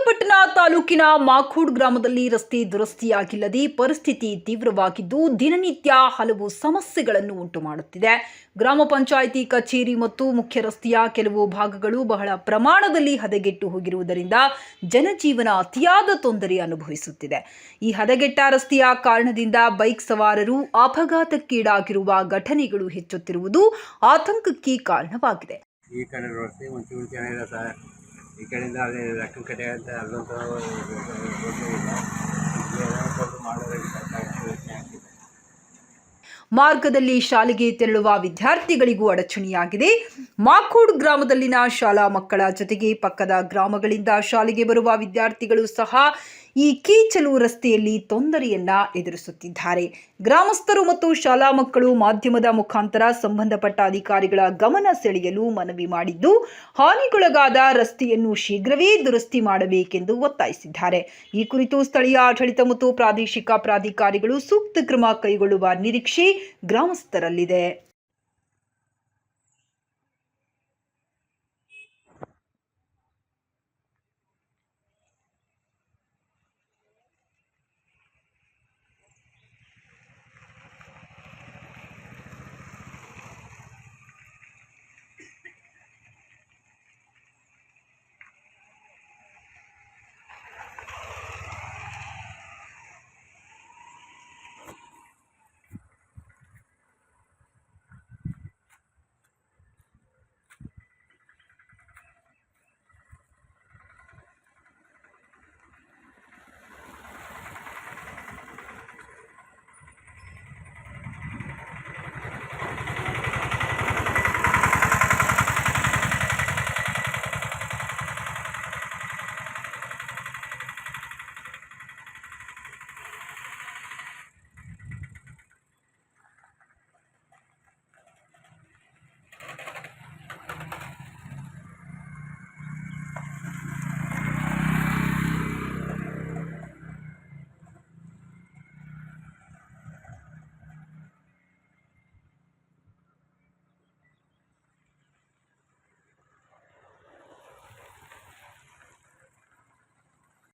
ಪಿರಿಯಾಪಟ್ಟಣ ತಾಲೂಕಿನ ಮಾಖೂಡ್ ಗ್ರಾಮದಲ್ಲಿ ರಸ್ತೆ ದುರಸ್ತಿಯಾಗಿಲ್ಲದೆ ಪರಿಸ್ಥಿತಿ ತೀವ್ರವಾಗಿದ್ದು ದಿನನಿತ್ಯ ಹಲವು ಸಮಸ್ಯೆಗಳನ್ನು ಉಂಟು ಮಾಡುತ್ತಿದೆ ಗ್ರಾಮ ಪಂಚಾಯಿತಿ ಕಚೇರಿ ಮತ್ತು ಮುಖ್ಯ ರಸ್ತೆಯ ಕೆಲವು ಭಾಗಗಳು ಬಹಳ ಪ್ರಮಾಣದಲ್ಲಿ ಹದಗೆಟ್ಟು ಹೋಗಿರುವುದರಿಂದ ಜನಜೀವನ ಅತಿಯಾದ ತೊಂದರೆ ಅನುಭವಿಸುತ್ತಿದೆ. ಈ ಹದಗೆಟ್ಟ ರಸ್ತೆಯ ಕಾರಣದಿಂದ ಬೈಕ್ ಸವಾರರು ಅಪಘಾತಕ್ಕೀಡಾಗಿರುವ ಘಟನೆಗಳು ಹೆಚ್ಚುತ್ತಿರುವುದು ಆತಂಕಕ್ಕೆ ಕಾರಣವಾಗಿದೆ. ಈ ಕಡೆ ರಸ್ತೆ ಒಂಚೂರು ಚೆನ್ನಾಗಿದೆ ಸರ್. ಈ ಕಡೆಯಿಂದ ಅಲ್ಲಿ ಲಕ್ಕನ ಕಡೆ ಅಂತ ಅಲ್ಲೊಂದು ಮಾರ್ಗದಲ್ಲಿ ಶಾಲೆಗೆ ತೆರಳುವ ವಿದ್ಯಾರ್ಥಿಗಳಿಗೂ ಅಡಚಣೆಯಾಗಿದೆ. ಮಾಕೋಡ್ ಗ್ರಾಮದಲ್ಲಿನ ಶಾಲಾ ಮಕ್ಕಳ ಜೊತೆಗೆ ಪಕ್ಕದ ಗ್ರಾಮಗಳಿಂದ ಶಾಲೆಗೆ ಬರುವ ವಿದ್ಯಾರ್ಥಿಗಳು ಸಹ ಈ ಕೀಚಲು ರಸ್ತೆಯಲ್ಲಿ ತೊಂದರೆಯನ್ನ ಎದುರಿಸುತ್ತಿದ್ದಾರೆ. ಗ್ರಾಮಸ್ಥರು ಮತ್ತು ಶಾಲಾ ಮಕ್ಕಳು ಮಾಧ್ಯಮದ ಮುಖಾಂತರ ಸಂಬಂಧಪಟ್ಟ ಅಧಿಕಾರಿಗಳ ಗಮನ ಸೆಳೆಯಲು ಮನವಿ ಮಾಡಿದ್ದು, ಹಾನಿಗೊಳಗಾದ ರಸ್ತೆಯನ್ನು ಶೀಘ್ರವೇ ದುರಸ್ತಿ ಮಾಡಬೇಕೆಂದು ಒತ್ತಾಯಿಸಿದ್ದಾರೆ. ಈ ಕುರಿತು ಸ್ಥಳೀಯ ಆಡಳಿತ ಮತ್ತು ಪ್ರಾದೇಶಿಕ ಪ್ರಾಧಿಕಾರಿಗಳು ಸೂಕ್ತ ಕ್ರಮ ಕೈಗೊಳ್ಳುವ ನಿರೀಕ್ಷೆ ಗ್ರಾಮಸ್ಥರಲ್ಲಿದೆ.